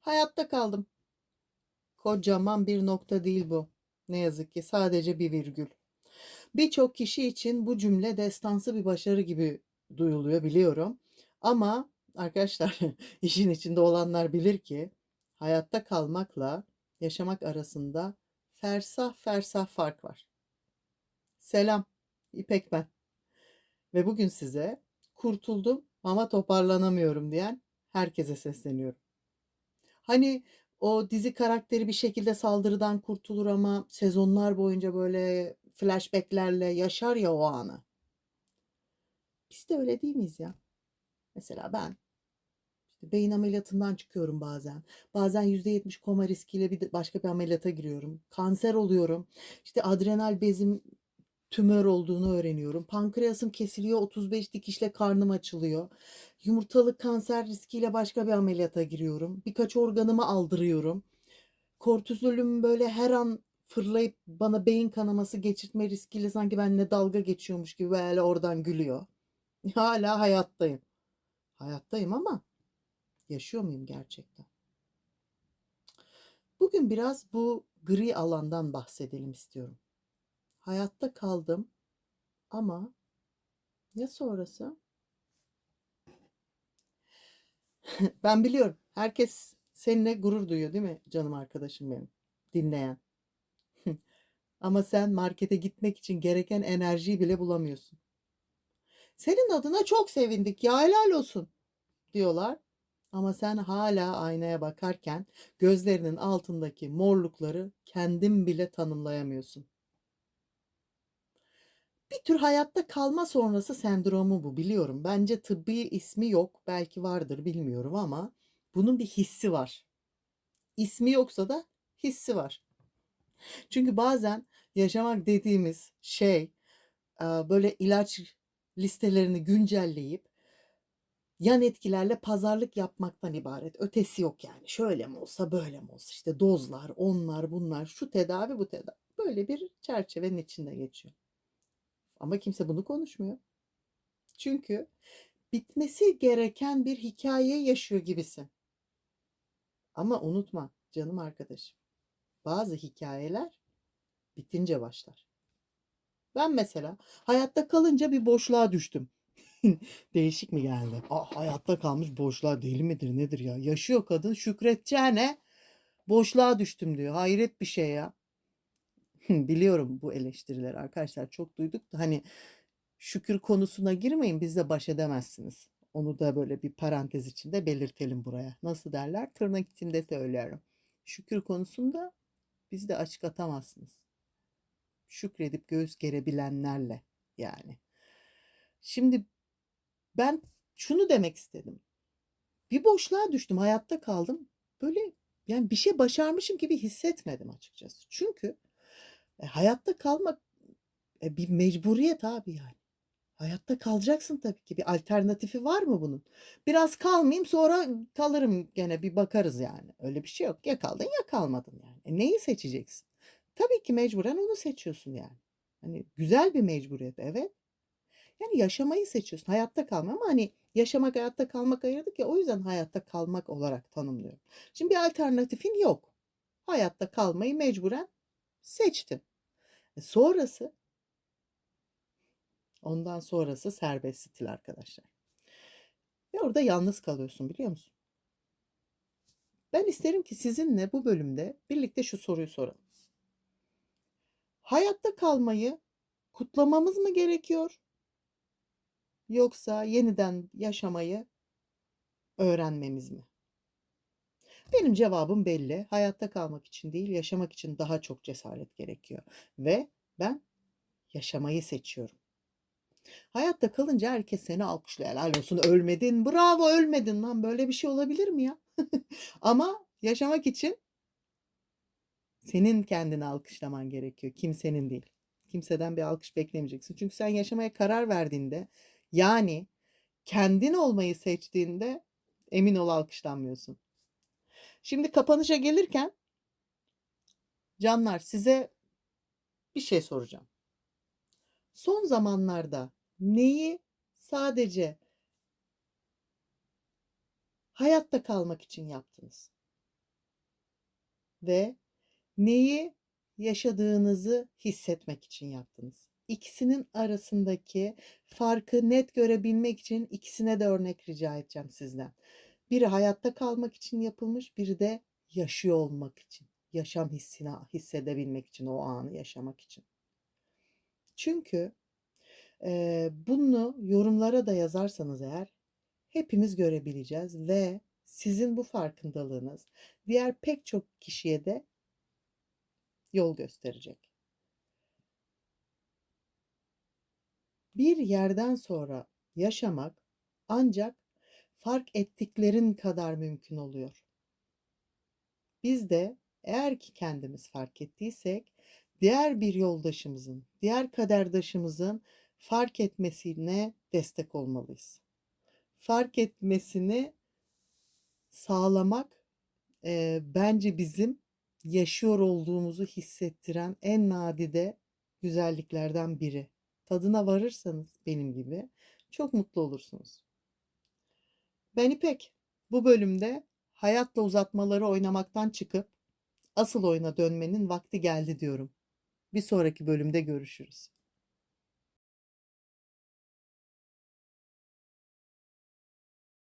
Hayatta kaldım. Kocaman bir nokta değil bu. Ne yazık ki sadece bir virgül. Birçok kişi için bu cümle destansı bir başarı gibi duyuluyor biliyorum. Ama arkadaşlar işin içinde olanlar bilir ki hayatta kalmakla yaşamak arasında fersah fersah fark var. Selam, İpek ben. Ve bugün size kurtuldum ama toparlanamıyorum diyen herkese sesleniyorum. Hani o dizi karakteri bir şekilde saldırıdan kurtulur ama sezonlar boyunca böyle flashbacklerle yaşar ya o anı. Biz de öyle değil miyiz ya? Mesela ben işte beyin ameliyatından çıkıyorum bazen. Bazen %70 koma riskiyle bir başka bir ameliyata giriyorum. Kanser oluyorum. İşte adrenal bezim tümör olduğunu öğreniyorum. Pankreasım kesiliyor, 35 dikişle karnım açılıyor. Yumurtalık kanser riskiyle başka bir ameliyata giriyorum. Birkaç organımı aldırıyorum. Kortizolüm böyle her an fırlayıp bana beyin kanaması geçirtme riskiyle sanki benimle dalga geçiyormuş gibi böyle oradan gülüyor. Hala hayattayım. Hayattayım ama yaşıyor muyum gerçekten? Bugün biraz bu gri alandan bahsedelim istiyorum. Hayatta kaldım ama ya sonrası? Ben biliyorum. Herkes seninle gurur duyuyor değil mi canım arkadaşım benim? Dinleyen. Ama sen markete gitmek için gereken enerjiyi bile bulamıyorsun. Senin adına çok sevindik ya helal olsun diyorlar. Ama sen hala aynaya bakarken gözlerinin altındaki morlukları kendin bile tanımlayamıyorsun. Bir tür hayatta kalma sonrası sendromu bu biliyorum. Bence tıbbi ismi yok. Belki vardır bilmiyorum ama bunun bir hissi var. İsmi yoksa da hissi var. Çünkü bazen yaşamak dediğimiz şey böyle ilaç listelerini güncelleyip yan etkilerle pazarlık yapmaktan ibaret. Ötesi yok yani. Şöyle mi olsa böyle mi olsa işte dozlar, onlar, bunlar, şu tedavi, bu tedavi. Böyle bir çerçevenin içinde geçiyor. Ama kimse bunu konuşmuyor. Çünkü bitmesi gereken bir hikaye yaşıyor gibisin. Ama unutma canım arkadaşım. Bazı hikayeler bitince başlar. Ben mesela hayatta kalınca bir boşluğa düştüm. Değişik mi geldi? Ah, hayatta kalmış boşluğa deli midir nedir ya? Yaşıyor kadın şükredeceğine boşluğa düştüm diyor. Hayret bir şey ya. Biliyorum bu eleştiriler arkadaşlar çok duyduk da hani şükür konusuna girmeyin bizle baş edemezsiniz. Onu da böyle bir parantez içinde belirtelim buraya. Nasıl derler? Tırnak içinde söylüyorum. Şükür konusunda biz de açık atamazsınız. Şükredip göğüs gerebilenlerle yani. Şimdi ben şunu demek istedim. Bir boşluğa düştüm, hayatta kaldım. Böyle yani bir şey başarmışım gibi hissetmedim açıkçası. Çünkü e, hayatta kalmak e, bir mecburiyet abi yani. Hayatta kalacaksın tabii ki. Bir alternatifi var mı bunun? Biraz kalmayayım sonra kalırım gene bir bakarız yani. Öyle bir şey yok. Ya kaldın ya kalmadın yani. E, neyi seçeceksin? Tabii ki mecburen onu seçiyorsun yani. Hani güzel bir mecburiyet evet. Yani yaşamayı seçiyorsun. Hayatta kalma ama hani yaşamak hayatta kalmak ayırdık ya o yüzden hayatta kalmak olarak tanımlıyorum. Şimdi bir alternatifin yok. Hayatta kalmayı mecburen seçtin. Sonrası ondan sonrası serbest stil arkadaşlar. Ve orada yalnız kalıyorsun biliyor musun? Ben isterim ki sizinle bu bölümde birlikte şu soruyu soralım. Hayatta kalmayı kutlamamız mı gerekiyor? Yoksa yeniden yaşamayı öğrenmemiz mi? Benim cevabım belli. Hayatta kalmak için değil, yaşamak için daha çok cesaret gerekiyor. Ve ben yaşamayı seçiyorum. Hayatta kalınca herkes seni alkışlıyor. Helal olsun ölmedin. Bravo ölmedin lan. Böyle bir şey olabilir mi ya? Ama yaşamak için senin kendini alkışlaman gerekiyor. Kimsenin değil. Kimseden bir alkış beklemeyeceksin. Çünkü sen yaşamaya karar verdiğinde yani kendin olmayı seçtiğinde emin ol alkışlanmıyorsun. Şimdi kapanışa gelirken canlar size bir şey soracağım. Son zamanlarda neyi sadece hayatta kalmak için yaptınız? ve neyi yaşadığınızı hissetmek için yaptınız. İkisinin arasındaki farkı net görebilmek için ikisine de örnek rica edeceğim sizden. Biri hayatta kalmak için yapılmış, biri de yaşıyor olmak için. Yaşam hissini hissedebilmek için, o anı yaşamak için. Çünkü, eee, bunu yorumlara da yazarsanız eğer hepimiz görebileceğiz ve sizin bu farkındalığınız diğer pek çok kişiye de yol gösterecek. Bir yerden sonra yaşamak ancak fark ettiklerin kadar mümkün oluyor. Biz de eğer ki kendimiz fark ettiysek diğer bir yoldaşımızın, diğer kaderdaşımızın fark etmesine destek olmalıyız. Fark etmesini sağlamak, eee, bence bizim yaşıyor olduğumuzu hissettiren en nadide güzelliklerden biri. Tadına varırsanız benim gibi çok mutlu olursunuz. Ben İpek. Bu bölümde hayatla uzatmaları oynamaktan çıkıp asıl oyuna dönmenin vakti geldi diyorum. Bir sonraki bölümde görüşürüz.